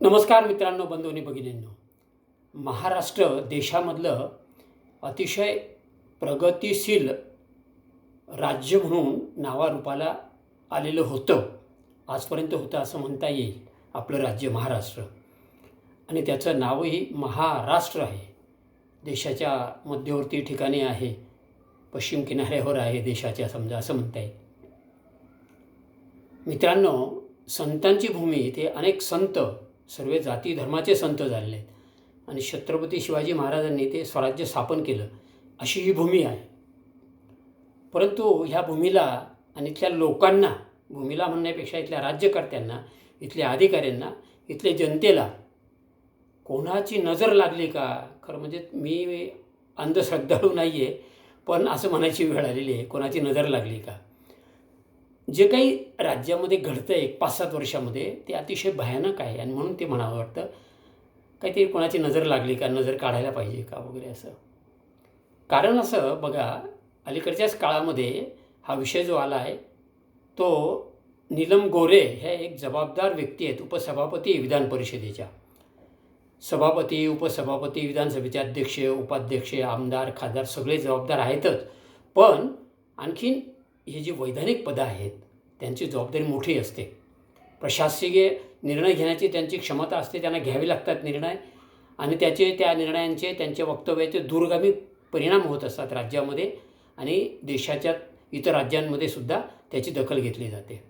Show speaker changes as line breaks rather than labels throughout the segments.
नमस्कार मित्रांनो बंधूंनी भगिनींनो. महाराष्ट्र देशामधलं अतिशय प्रगतिशील राज्य म्हणून नावारूपाला आलेलं होतं. आजपर्यंत होतं असं म्हणता येईल आपलं राज्य महाराष्ट्र. आणि त्याचं नावही महाराष्ट्र आहे. देशाच्या मध्यवर्ती ठिकाणी आहे पश्चिम किनाऱ्यावर आहे देशाच्या समजा असं म्हणता येईल. मित्रांनो संतांची भूमी इथे अनेक संत सर्व जाती धर्माचे संत झालेले आहेत. आणि छत्रपती शिवाजी महाराजांनी ते स्वराज्य स्थापन केलं. अशी ही भूमी आहे. परंतु ह्या भूमीला आणि इथल्या लोकांना भूमीला म्हणण्यापेक्षा इथल्या राज्यकर्त्यांना इथल्या अधिकाऱ्यांना इथल्या जनतेला कोणाची नजर लागली का? खरं म्हणजे मी अंधश्रद्धाळू नाही आहे पण असं म्हणायची वेळ आलेली आहे. कोणाची नजर लागली का? जे काही राज्यामध्ये घडतं आहे एक पाच सात वर्षामध्ये ते अतिशय भयानक आहे. आणि म्हणून ते म्हणावं वाटतं काहीतरी कोणाची नजर लागली का? नजर काढायला पाहिजे का? वगैरे असं. कारण असं बघा अलीकडच्याच काळामध्ये हा विषय जो आला आहे तो नीलम गोरे ह्या एक जबाबदार व्यक्ती आहेत उपसभापती विधान परिषदेच्या. सभापती उपसभापती विधानसभेचे अध्यक्ष उपाध्यक्ष आमदार खासदार सगळे जबाबदार आहेतच. पण आणखीन हे जी वैधानिक पदं आहेत त्यांची जबाबदारी मोठी असते. प्रशासकीय निर्णय घेण्याची त्यांची क्षमता असते त्यांना घ्यावे लागतात निर्णय आणि त्याचे त्या निर्णयांचे त्यांच्या वक्तव्याचे दूरगामी परिणाम होत असतात राज्यामध्ये आणि देशाच्या इतर राज्यांमध्ये सुद्धा त्याची दखल घेतली जाते.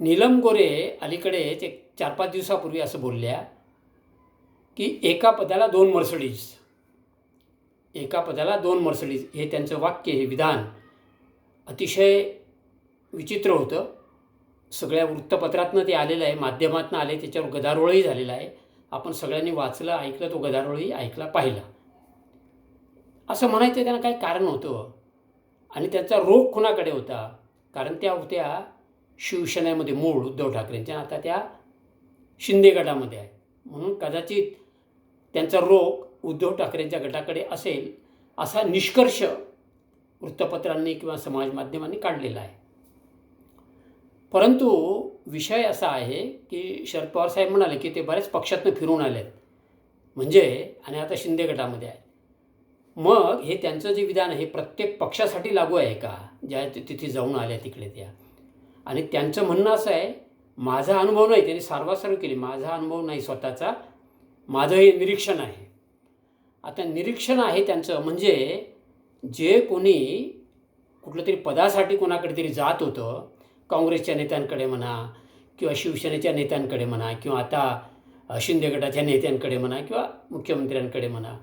नीलम गोरे अलीकडेच एक चार पाच दिवसापूर्वी असं बोलल्या की एका पदाला दोन मर्सडीज एका पदाला दोन मर्सडीज हे त्यांचं वाक्य हे विधान अतिशय विचित्र होतं. सगळ्या वृत्तपत्रातनं ते आलेलं आहे माध्यमातनं आले त्याच्यावर गदारोळही झालेला आहे. आपण सगळ्यांनी वाचलं ऐकलं तो गदारोळही ऐकला पाहिला. असं म्हणायचं त्यांना काय कारण होतं आणि त्यांचा रोग कुणाकडे होता? कारण त्या होत्या शिवसेनेमध्ये मूळ उद्धव ठाकरेंच्या आता त्या शिंदे गटामध्ये आहे. म्हणून कदाचित त्यांचा रोग उद्धव ठाकरेंच्या गटाकडे असेल असा निष्कर्ष वृत्तपत्रांनी किंवा समाज माध्यमांनी काढलेला आहे. परंतु विषय असा आहे की शरद पवार साहेब म्हणाले की ते बऱ्याच पक्षातनं फिरून आले आहेत म्हणजे आणि आता शिंदे गटामध्ये आहे. मग हे त्यांचं जे विधान आहे प्रत्येक पक्षासाठी लागू आहे का? ज्या ति- तिथे जाऊन आल्या तिकडे त्या. आणि त्यांचं म्हणणं असं आहे माझा अनुभव नाही त्यांनी सारवासारव केली माझा अनुभव नाही स्वतःचा. माझं हे निरीक्षण आहे. आता निरीक्षण आहे त्यांचं म्हणजे जे कोणी कुठलं तरी पदासाठी कोणाकडे तरी जात होतं काँग्रेसच्या नेत्यांकडे म्हणा किंवा शिवसेनेच्या नेत्यांकडे म्हणा किंवा आता शिंदे गटाच्या नेत्यांकडे म्हणा किंवा मुख्यमंत्र्यांकडे म्हणा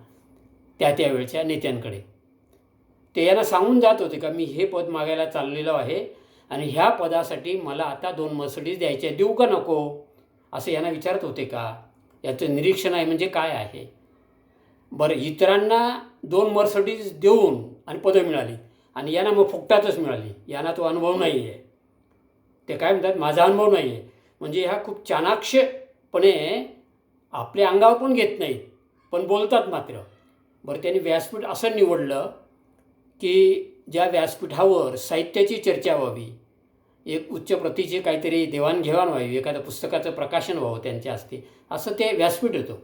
त्या त्यावेळच्या नेत्यांकडे. ते यांना सांगून जात होते का मी हे पद मागायला चाललेलो आहे आणि ह्या पदासाठी मला आता दोन मर्सडीज द्यायच्या देऊ का नको? असं यांना विचारत होते का? याचं निरीक्षण आहे म्हणजे काय आहे? बरं इतरांना दोन मर्सडीज देऊन आणि पदं मिळाली. आणि यांना मग फुकटातच मिळाली. यांना तो अनुभव नाही आहे ते काय म्हणतात? माझा अनुभव नाही आहे म्हणजे ह्या खूप चाणाक्षपणे आपल्या अंगावर पण घेत नाहीत पण बोलतात मात्र. बरं त्यांनी व्यासपीठ असं निवडलं की ज्या व्यासपीठावर साहित्याची चर्चा व्हावी एक उच्च प्रतीचे काहीतरी देवाणघेवाण व्हावी एखाद्या पुस्तकाचं प्रकाशन व्हावं त्यांच्या हस्ते असं ते व्यासपीठ होतं.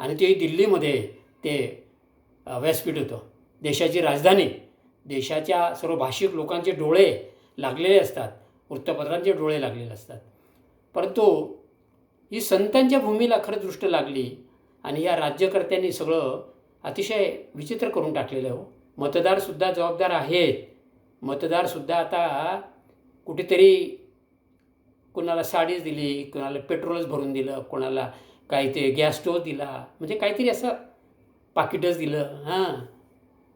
आणि ते दिल्लीमध्ये ते व्यासपीठ होतं. देशाची राजधानी देशाच्या सर्व भाषिक लोकांचे डोळे लागलेले असतात वृत्तपत्रांचे डोळे लागलेले असतात. परंतु ही संतांच्या भूमीला खरं दृष्ट लागली आणि या राज्यकर्त्यांनी सगळं अतिशय विचित्र करून टाकलेलं आहे हो. मतदारसुद्धा जबाबदार आहेत. मतदारसुद्धा आता कुठेतरी कुणाला साडीच दिली कुणाला पेट्रोलच भरून दिलं कोणाला काही ते गॅस स्टोव दिला म्हणजे काहीतरी असं पाकिटच दिलं हां.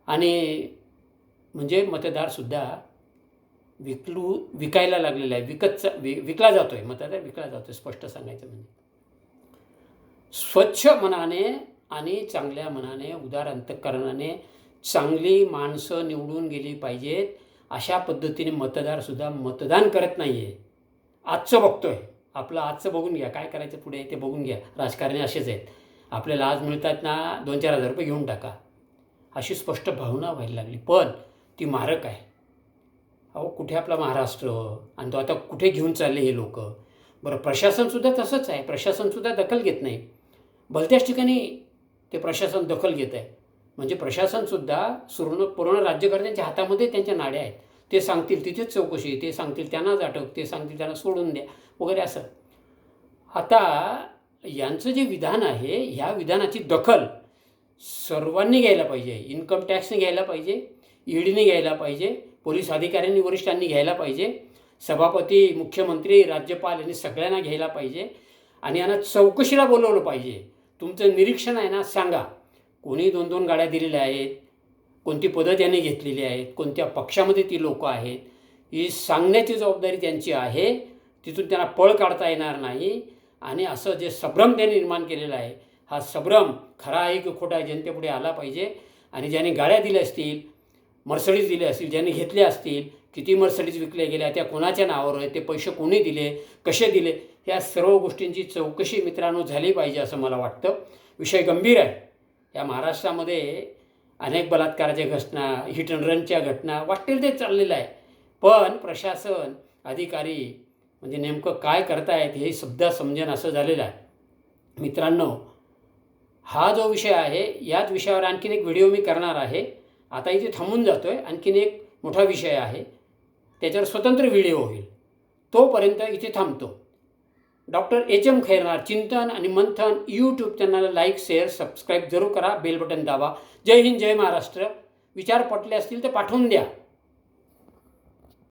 आणि म्हणजे मतदारसुद्धा विकलू विकायला लागलेला आहे. विकतचा वि विकला जातो आहे मतदार विकला जातो आहे स्पष्ट सांगायचं म्हणजे. स्वच्छ मनाने आणि चांगल्या मनाने उदार अंतकरणाने चांगली माणसं निवडून गेली पाहिजेत. अशा पद्धतीने मतदारसुद्धा मतदान करत नाही आहे आजचं बघतोय. आपलं आजचं बघून घ्या. काय करायचं पुढे ते बघून घ्या. राजकारणी असेच आहेत. आपल्याला आज मिळतात ना दोन चार हजार रुपये घेऊन टाका. अशी स्पष्ट भावना व्हायला लागली. पण ती मारक आहे. अहो कुठे आपला महाराष्ट्र? आणि तो आता कुठे घेऊन चालले हे लोक? बरं प्रशासनसुद्धा तसंच आहे. प्रशासनसुद्धा दखल घेत नाही. भलत्याच ठिकाणी ते प्रशासन दखल घेत आहे. म्हणजे प्रशासनसुद्धा पूर्ण पूर्ण राज्यकर्त्यांच्या हातामध्ये त्यांच्या नाड्या आहेत. ते सांगतील तिथेच चौकशी ते सांगतील त्यांनाच अटक ते सांगतील त्यांना सोडून द्या वगैरे असं. आता यांचं जे विधान आहे ह्या विधानाची दखल सर्वांनी घ्यायला पाहिजे. इन्कम टॅक्सने घ्यायला पाहिजे. ईडीने घ्यायला पाहिजे. पोलीस अधिकाऱ्यांनी वरिष्ठांनी घ्यायला पाहिजे. सभापती मुख्यमंत्री राज्यपाल यांनी सगळ्यांना घ्यायला पाहिजे. आणि यांना चौकशीला बोलवलं पाहिजे. तुमचं निरीक्षण आहे ना सांगा. कोणी दोन दोन गाड्या दिलेल्या आहेत? कोणती पदं त्यांनी घेतलेली आहेत? कोणत्या पक्षामध्ये ती लोकं आहेत? ही सांगण्याची जबाबदारी त्यांची आहे. तिथून त्यांना पळ काढता येणार नाही. आणि असं जे संभ्रम त्यांनी निर्माण केलेलं आहे हा संभ्रम खरा आहे की खोटा आहे जनतेपुढे आला पाहिजे. आणि ज्यांनी गाड्या दिल्या असतील मर्सडीज दिले असतील ज्यांनी घेतल्या असतील किती मर्सडीज विकल्या गेल्या त्या कोणाच्या नावावर आहे ते पैसे कोणी दिले कसे दिले या सर्व गोष्टींची चौकशी मित्रांनो झाली पाहिजे असं मला वाटतं. विषय गंभीर आहे. या महाराष्ट्रामध्ये अनेक बलात्काराच्या घटना हिट अँड रनच्या घटना वाटेल ते चाललेलं आहे. पण प्रशासन अधिकारी म्हणजे नेमकं काय करतायत हे सुद्धा समजेन असं झालेलं आहे. मित्रांनो हा जो विषय आहे याच विषयावर आणखीन एक व्हिडिओ मी करणार आहे. आता इथे थांबून जातो आहे आणखीन एक मोठा विषय आहे. त्याच्यावर स्वतंत्र व्हिडिओ होईल. तोपर्यंत इथे थांबतो. डॉक्टर एच एम खैरनार चिंतन आणि मंथन यूट्यूब चॅनलला लाईक शेअर सबस्क्राईब जरूर करा. बेल बटन दाबा. जय हिंद जय महाराष्ट्र. विचार पटले असतील तर पाठवून द्या.